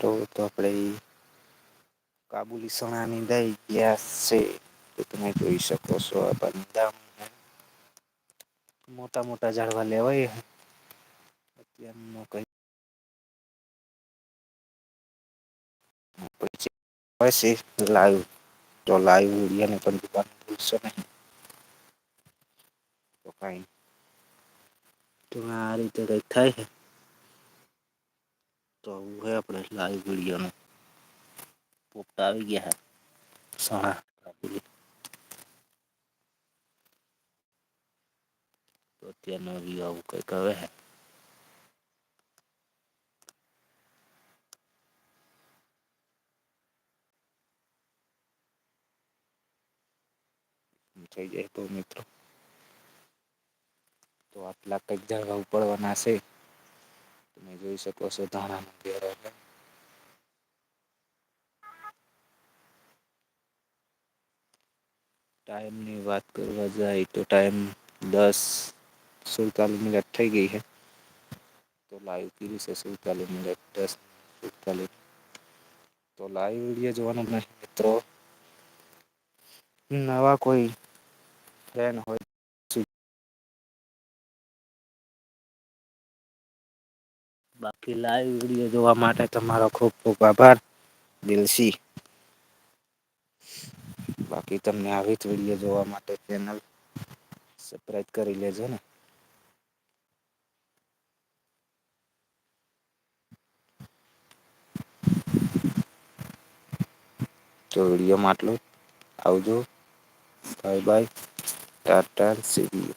તો તો આપણે કાબુલી સણાની દઈ ગયા છે. તો તમે જોઈ શકો છો આ બંધા મોટા મોટા ઝાડવા લેવાય અત્યારનો કઈ પછી લાઈવ. તો લાઈવ વિડીયોને પણ ભૂલશો નહીં. તો કઈ. તો આ રીતે કંઈક થાય છે તો આવું હોય આપણે લાઈવ વીડિયોનું પોપટા આવી ગયા સણા કાબુલી તો અત્યારનો વ્યુ આવું કંઈક હવે હે થઈ જાય તો મિત્રો તો આટલા કંઈક ઝાડવા ઉપાડવાના છે તમે જોઈ શકો છો ધાણા ઘેરા ટાઈમની વાત કરવા જાય તો ટાઈમ દસ સુડતાલીસ મિનિટ થઈ ગઈ છે તો લાઈવ કીધું છે સુડતાલીસ મિનિટ દસ સુડતાલીસ તો લાઈવ વિડીયો જોવાનો નહીં મિત્રો નવા કોઈ ફ્રેન્ડ હોય બાકી લાઈવ વિડીયો જોવા માટે તમારો ખૂબ ખૂબ આભાર દિલસી બાકી તમને આવી જ વિડીયો જોવા માટે ચેનલ સબસ્ક્રાઈબ કરી લેજો ને તો વિડીયોમાં આટલું આવજો બાય બાય ટાટા સીવી